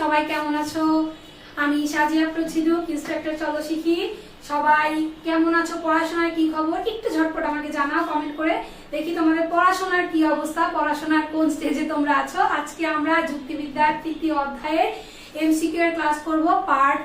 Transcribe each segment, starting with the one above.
সবাই কেমন আছো? আমি সাজিয়া প্রছিদুক ইন্সট্রাক্টর চলো শিখি সবাই কেমন আছো? পড়াশোনার কি খবর? একটু ঝটপট আমাকে জানাও কমেন্ট করে। দেখি তোমাদের পড়াশোনার কি অবস্থা? পড়াশোনার কোন স্টেজে তোমরা আছো? আজকে আমরা যুক্তিবিদ্যার তৃতীয় অধ্যায়ের এমসিকিউ এর ক্লাস করব পার্ট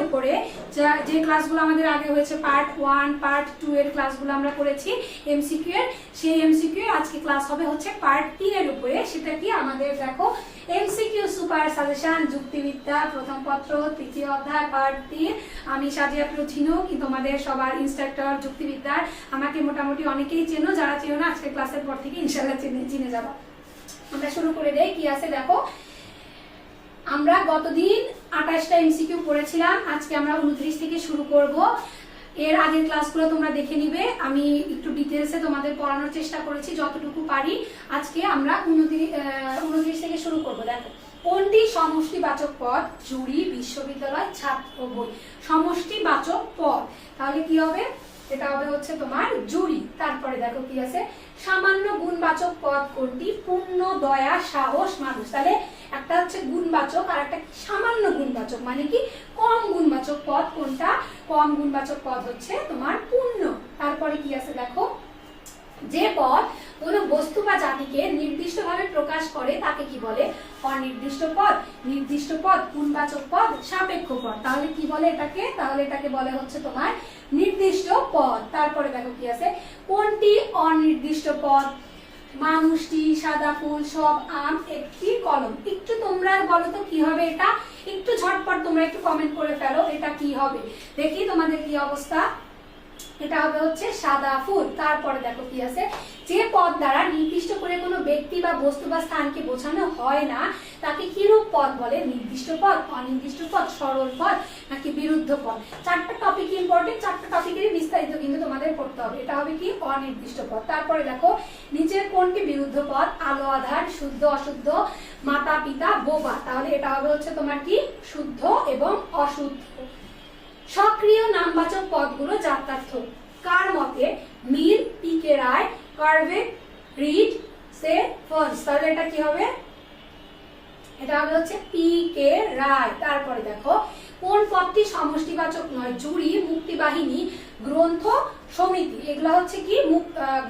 উপরে। যা- ক্লাসগুলো আমাদের আগে হয়েছে পার্ট পার্ট এর ক্লাসগুলো আমরা করেছি এমসিকিউ এর। সেই এমসিকিউ আজকে ক্লাস হবে হচ্ছে পার্ট উপরে। সেটা কি আমাদের দেখো এমসিকিউ সুপার সাজেশন যুক্তিবিদ্যা, প্রথম পত্র, তৃতীয় অধ্যায় পার্ট তিন। আমি সাজিয়া প্রথিনু কি তোমাদের সবার ইনস্ট্রাক্টর যুক্তিবিদ্যার? আমাকে মোটামুটি অনেকেই চেনো, যারা চেনো না, আজকে ক্লাসের পর থেকে ইনশাল্লাহ চিনে চিনে যাব। আমরা শুরু করে দেই, কি আছে দেখো? আমরা গতদিন আঠাশটা এমসিকিউ পড়েছিলাম আজকে আমরা উনত্রিশ থেকে শুরু করব। এর আগের ক্লাসগুলো তোমরা দেখে নিবে, আমি একটু ডিটেলসে তোমাদের পড়ানোর চেষ্টা করেছি যতটুকু পারি। আজকে আমরা উনত্রিশ থেকে শুরু করব, দেখো। কোনটি সমষ্টিবাচক পদ? জুড়ি, বিশ্ববিদ্যালয়, ছাত্র বই। সমষ্টিবাচক পদ। তাহলে কি হবে? এটা হবে হচ্ছে তোমার জুরি তারপরে দেখো কি আছে? সামান্য গুণবাচক পদ কোনটি? পূর্ণ, দয়া, সাহস, মানুষ। তাহলে একটা হচ্ছে গুণবাচক আর একটা সামান্য গুণবাচক। মানে কি? কম গুণবাচক পদ কোনটা? কম গুণবাচক পদ হচ্ছে তোমার পূর্ণ। তারপরে কি আছে দেখো? যে পদ কোনো বস্তু বা জাতিকে নির্দিষ্টভাবে প্রকাশ করে, তাকে কি বলে? অনির্দিষ্ট পদ, নির্দিষ্ট পদ গুণবাচক পদ, সাপেক্ষ পদ। তাহলে কি বলে এটাকে? তাহলে এটাকে বলে হচ্ছে তোমার নির্দিষ্ট পদ। তারপরে দেখো কি আছে? কোনটি অনির্দিষ্ট পদ? মানুষটি, সাদা ফুল, সব আম, একটি কলম। একটু তোমরা বলো তো, কি হবে এটা? একটু ঝটপট তোমরা একটু কমেন্ট করে ফেলো, এটা কি হবে? দেখি তোমাদের কি অবস্থা। এটা হবে হচ্ছে সাদা ফুল। তারপরে দেখো কি আছে? যে পদ দ্বারা নির্দিষ্ট করে কোনো ব্যক্তি বা বস্তু বা স্থানকে বোঝানো হয় না, তাকে কিরূপ পদ বলে? নির্দিষ্ট পদ, অনির্দিষ্ট পদ, সরল পদ, নাকি বিরুদ্ধ পদ? চারটা টপিক ইম্পর্টেন্ট চারটা টপিকেরই বিস্তারিত কিন্তু তোমাদের পড়তে হবে। এটা হবে কি? অনির্দিষ্ট পদ। তারপরে দেখো, নিচের কোনটি বিরুদ্ধ পদ? আলো আধার শুদ্ধ, অশুদ্ধ, মাতা, পিতা, বোবা। তাহলে এটা হবে হচ্ছে তোমার কি? শুদ্ধ এবং অশুদ্ধ। সক্রিয় নামবাচক পদগুলো যাত্রার্থ। কার মতে? মিল, পিকে রায় কার্ভে রিড, সে ফন্স তাহলে এটা কি হবে? এটা হবে হচ্ছে পি কে রায়। তারপরে দেখো, কোন পদটি সমষ্টিবাচক নয়? জুরি মুক্তিবাহিনী, গ্রন্থ সমিতি, এগুলো হচ্ছে কি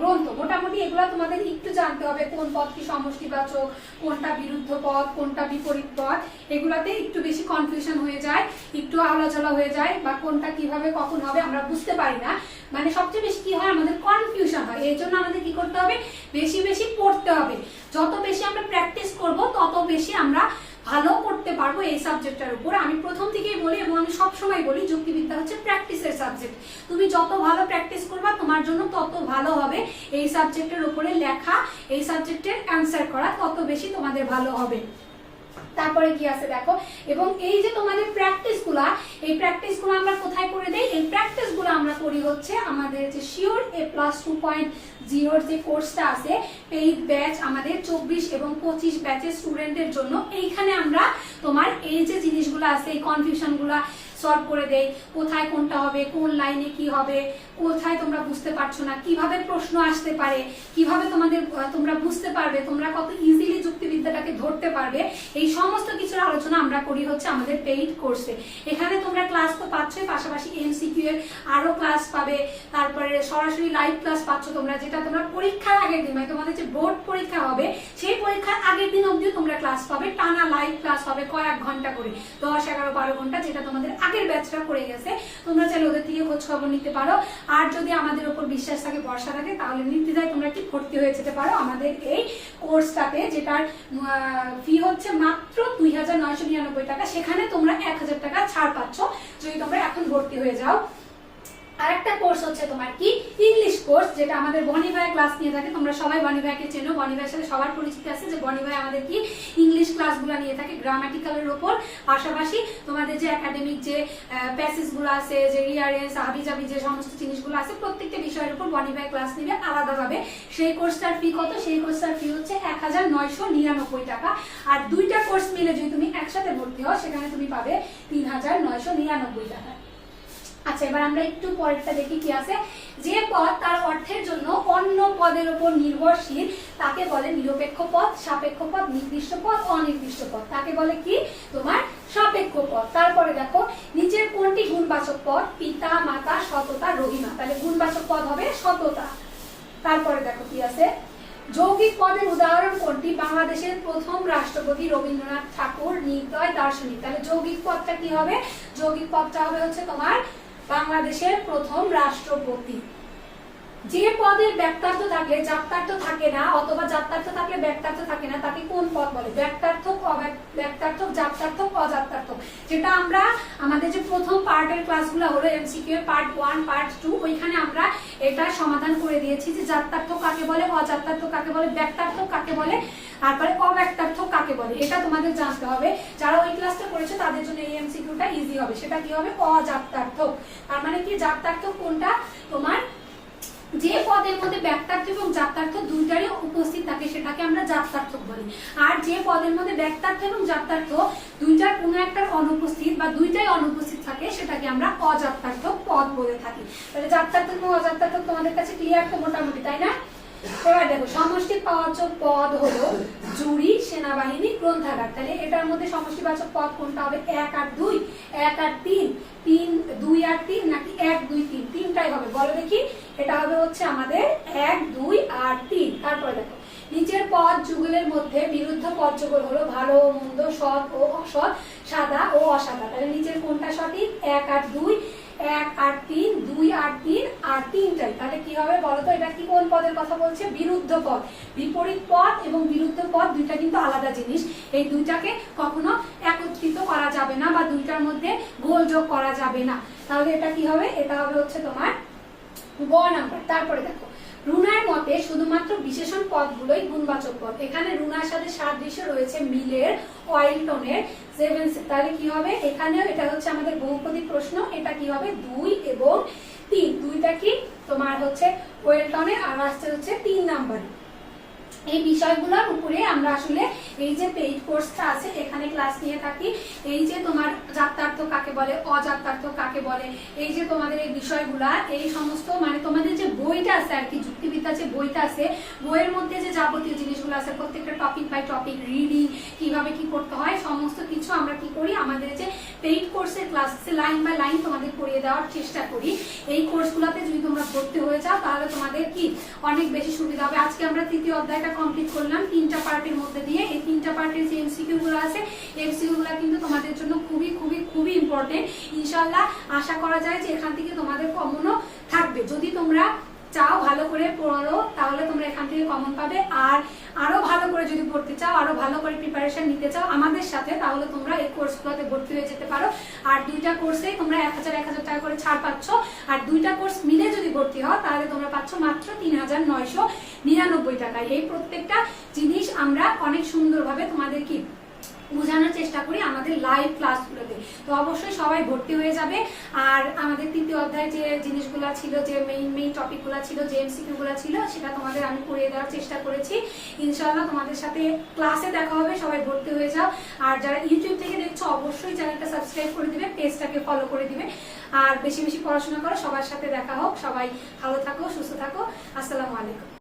গ্রন্থ। মোটামুটি এগুলো তোমাদের একটু জানতে হবে, কোন পদটি সমষ্টিবাচক, কোনটা বিরুদ্ধ পদ, কোনটা বিপরীত পদ। এগুলাতে একটু বেশি কনফিউশন হয়ে যায়, একটু আলোচনা হয়ে যায়, বা কোনটা কীভাবে কখন হবে আমরা বুঝতে পারি না। মানে সবচেয়ে বেশি কি হয়, আমাদের কনফিউশন হয়। এই জন্য আমাদের কি করতে হবে? বেশি বেশি পড়তে হবে। যত বেশি আমরা প্র্যাকটিস করব, তত বেশি আমরা ভালো করতে পারব এই সাবজেক্টটার উপর। আমি প্রথম থেকেই বলি এবং আমি সবসময় বলি, যুক্তিবিদ্যা হচ্ছে প্র্যাকটিসের সাবজেক্ট তুমি যত ভালো প্র্যাকটিস করবা, তোমার জন্য তত ভালো হবে। এই সাবজেক্টের উপরে লেখা, এই সাবজেক্টের অ্যান্সার করা তত বেশি তোমাদের ভালো হবে। তারপরে কি আছে দেখো? এবং এই যে তোমাদের প্র্যাকটিসগুলা এই প্র্যাকটিসগুলো আমরা কোথায় করে দেই? এই প্র্যাকটিসগুলো আমরা করি হচ্ছে আমাদের যে sure A plus two point জিরোর যে কোর্সটা আছে পেইড ব্যাচ আমাদের চব্বিশ এবং পঁচিশ ব্যাচের স্টুডেন্টের জন্য, এইখানে আমরা তোমার এই যে জিনিসগুলো আছে, এই কনফিউশনগুলা সলভ করে দেই, কোথায় কোনটা হবে, কোন লাইনে কি হবে, কোথায় তোমরা বুঝতে পারছ না, কীভাবে প্রশ্ন আসতে পারে, কীভাবে তোমাদের তোমরা বুঝতে পারবে, তোমরা কত ইজিলি যুক্তিবিদ্যাটাকে ধরতে পারবে, এই সমস্ত কিছুর আলোচনা আমরা করি হচ্ছে আমাদের পেইড কোর্সে এখানে তোমরা ক্লাস তো পাচ্ছই, পাশাপাশি এমসিকিউ এর আরও ক্লাস পাবে, তারপরে সরাসরি লাইভ ক্লাস পাচ্ছ তোমরা, যেটা তোমরা পরীক্ষার আগের দিন মানে তোমাদের যে বোর্ড পরীক্ষা হবে, সেই পরীক্ষার আগের দিন অবধিও তোমরা ক্লাস পাবে, টানা লাইভ ক্লাস হবে কয়েক ঘণ্টা করে, দশ, এগারো, বারো ঘণ্টা, যেটা তোমাদের আগের ব্যাচটা করে গেছে। তোমরা চাইলে ওদের থেকে খোঁজ খবর নিতে পারো। আর যদি আমাদের ওপর বিশ্বাস থাকে, ভরসা থাকে, তাহলে নির্দ্বিধায় তোমরা কি ভর্তি হয়ে যেতে পারো আমাদের এই কোর্সটাতে যেটার ফি হচ্ছে মাত্র দুই হাজার নয়শো নিরানব্বই টাকা। সেখানে তোমরা এক হাজার টাকা ছাড় পাচ্ছ। যদি তোমরা এখন ভর্তি হয়ে যাও। আরেকটা কোর্স হচ্ছে তোমার কি? ইংলিশ কোর্স যেটা আমাদের বনি ভাই ক্লাস নিয়ে থাকে। তোমরা সবাই বনি ভাইকে চেনো। বনি ভাইয়ের সাথে সবার পরিচিত আছে যে বনি ভাই আমাদের কি ইংলিশ ক্লাসগুলো নিয়ে থাকে গ্রামাটিক্যালের উপর পাশাপাশি তোমাদের যে একাডেমিক যে প্যাসেজগুলো আছে, যে রিয়ারেন্স হাবিজাবি যে সমস্ত জিনিসগুলো আছে, প্রত্যেকটা বিষয়ের উপর বনি ভাই ক্লাস নিবে আলাদাভাবে। সেই কোর্সটার ফি কত? সেই কোর্সটার ফি হচ্ছে এক হাজার নয়শো নিরানব্বই টাকা। আর দুইটা কোর্স মিলে যদি তুমি একসাথে ভর্তি হও, সেখানে তুমি পাবে তিন হাজার নয়শো নিরানব্বই টাকা। আচ্ছা এবার আমরা একটু পরেরটা দেখি কি আছে। যে পদ তার অর্থের জন্য অন্য পদের উপর নির্ভরশীল, তাকে বলে নিরপেক্ষ পদ, সাপেক্ষ পদ, নির্দিষ্ট পদ, অনির্দিষ্ট পদ। তাকে বলে কি? তোমার সাপেক্ষ পদ। তারপরে দেখো, নিচের কোনটি গুণবাচক পদ? পিতা, মাতা, সততা, রহিমা। তাহলে গুণবাচক পদ হবে সততা। তারপরে দেখো কি আছে? যৌগিক পদের উদাহরণ কোনটি? বাংলাদেশের প্রথম রাষ্ট্রপতি রবীন্দ্রনাথ ঠাকুর, নির্দয়, দার্শনিক। তাহলে যৌগিক পদটা কি হবে? যৌগিক পদটা হবে হচ্ছে তোমার বাংলাদেশের প্রথম রাষ্ট্রপতি। যে পদের ব্যক্তার্থ থাকলে যাত্রার্থ থাকে না, অথবা যাত্রার্থ থাকলে ব্যক্তার্থ থাকে না, তাকে কোন পদ বলে? ব্যক্তার্থক ব্যক্তার্থক যাত্রার্থক অযাত্রার্থক যেটা আমরা, আমাদের যে প্রথম পার্টের ক্লাসগুলো হলো MCQ part one, part two, ওইখানে আমরা এটা সমাধান করে দিয়েছি যে যাত্রার্থ কাকে বলে অযাত্রার্থ কাকে বলে ব্যক্তার্থ কাকে বলে তারপরে অব্যক্তার্থ কাকে বলে? এটা তোমাদের জানতে হবে। যারা ওই ক্লাসটা করেছে, তাদের জন্য এই এমসিকিউটা ইজি হবে। সেটা কি হবে? অযাত্রার্থক তার মানে কি? যাত্রার্থক কোনটা? তোমার যে পদের মধ্যে ব্যক্তার্থ এবং যাত্রার্থ দুইটারই উপস্থিত থাকে, সেটাকে আমরা যাত্রার্থক বলি। আর যে পদের মধ্যে ব্যক্তার্থ এবং যাত্রার্থ দুইটার কোনো একটার অনুপস্থিত বা দুইটাই অনুপস্থিত থাকে, সেটাকে আমরা অযাত্রার্থক পদ বলে থাকি। তাহলে যাত্রার্থক এবং অযাত্রার্থক তোমাদের কাছে ক্লিয়ার তো মোটামুটি, তাই না? পদ হলো সেনাবাহিনী, গ্রন্থাগার। তাহলে এটার মধ্যে সমষ্টিবাচক পদ কোনটা হবে? এক আর দুই। এক আর তিন। তিন, দুই আর তিন নাকি এক, দুই, তিন? তিনটাই হবে। বলো দেখি, এটা হবে হচ্ছে আমাদের এক, দুই আর তিন। তারপরে দেখো, নিচের পদ যুগলের মধ্যে বিরুদ্ধ পদ যুগল হলো ভালো, মন্দ, সৎ ও অসৎ, সাদা ও অসাদা। তাহলে নিচের কোনটা সঠিক? এক আর দুই। এক আর তিন, দুই আর তিন, আর তিনটাই। তাহলে কি হবে বলো তো, এটা কি কোন পদের কথা বলছে? বিরুদ্ধ পদ। বিপরীত পদ এবং বিরুদ্ধ পদ দুইটা কিন্তু আলাদা জিনিস। এই দুইটাকে কখনো একত্রিত করা যাবে না বা দুইটার মধ্যে গোল যোগ করা যাবে না। তাহলে এটা কি হবে? এটা হবে হচ্ছে তোমার গ নাম্বার। তারপরে দেখো, রুনার মতে শুধুমাত্র বিশেষণ পদগুলোই গুণবাচক পদ। এখানে রুনার সাথে সাদৃশ্য রয়েছে মিলের, ওয়াইল্টনের। সেভেন্স তাহলে কি হবে? এখানেও এটা হচ্ছে আমাদের বহুপদী প্রশ্ন। এটা কি হবে? দুই এবং তিন। দুইটা কি? তোমার হচ্ছে ওয়েলটনে, আর আসছে হচ্ছে তিন নাম্বার। এই বিষয়গুলোর উপরে আমরা আসলে এই যে পেইড কোর্সটা আছে, এখানে ক্লাস নিয়ে থাকি। এই যে তোমার যাত্রার্থ কাকে বলে, অযাত্রার্থ কাকে বলে, এই যে তোমাদের এই বিষয়গুলা, এই সমস্ত মানে তোমাদের যে বইটা আছে আর কি যুক্তিবিদ্যা যে বইটা আছে, বইয়ের মধ্যে যে যাবতীয় জিনিসগুলো আছে, প্রত্যেকটা টপিক বাই টপিক রিডিং কীভাবে কি করতে হয়, সমস্ত কিছু আমরা কি করি, আমাদের যে পেইড কোর্সের ক্লাস আছে লাইন বাই লাইন তোমাদের পড়িয়ে দেওয়ার চেষ্টা করি। এই কোর্সগুলোতে যদি তোমরা ভর্তি হয়ে যাও, তাহলে তোমাদের কি, অনেক বেশি সুবিধা হবে। আজকে আমরা তৃতীয় অধ্যায়টা কমপ্লিট করলাম। তিনটা পার্টের মধ্যে দিয়ে এই তিনটা পার্টের যে এমসিকিউ গুলো আছে এমসিকিউ গুলো কিন্তু তোমাদের জন্য খুবই খুবই খুবই ইম্পর্টেন্ট ইনশাল্লাহ আশা করা যায় যে এখান থেকে তোমাদের কমনও থাকবে। যদি তোমরা চাও ভালো করে পড়ো তাহলে তোমরা এখান থেকে কমন পাবে। আর আরও ভালো করে যদি পড়তে চাও, আরও ভালো করে প্রিপারেশন নিতে চাও আমাদের সাথে, তাহলে তোমরা এই কোর্সগুলোতে ভর্তি হয়ে যেতে পারো। আর দুইটা কোর্সে তোমরা এক হাজার এক হাজার টাকা করে ছাড় পাচ্ছ। আর দুইটা কোর্স মিলে যদি ভর্তি হও, তাহলে তোমরা পাচ্ছ মাত্র তিন হাজার নয়শো নিরানব্বই টাকায়। এই প্রত্যেকটা জিনিস আমরা অনেক সুন্দরভাবে তোমাদের কি বোঝানোর চেষ্টা করি আমাদের লাইভ ক্লাসগুলোতে তো অবশ্যই সবাই ভর্তি হয়ে যাবে। আর আমাদের তৃতীয় অধ্যায় যে জিনিসগুলো ছিল, যে মেইন মেইন টপিকগুলো ছিল, যে এমসিকিউগুলো ছিল, সেটা তোমাদের আমি করিয়ে দেওয়ার চেষ্টা করেছি। ইনশাল্লাহ তোমাদের সাথে ক্লাসে দেখা হবে, সবাই ভর্তি হয়ে যাও। আর যারা ইউটিউব থেকে দেখছ, অবশ্যই চ্যানেলটা সাবস্ক্রাইব করে দিবে পেজটাকে ফলো করে দিবে। আর বেশি বেশি পড়াশোনা করো, সবার সাথে দেখা হোক। সবাই ভালো থাকো, সুস্থ থাকো। আসসালামু আলাইকুম।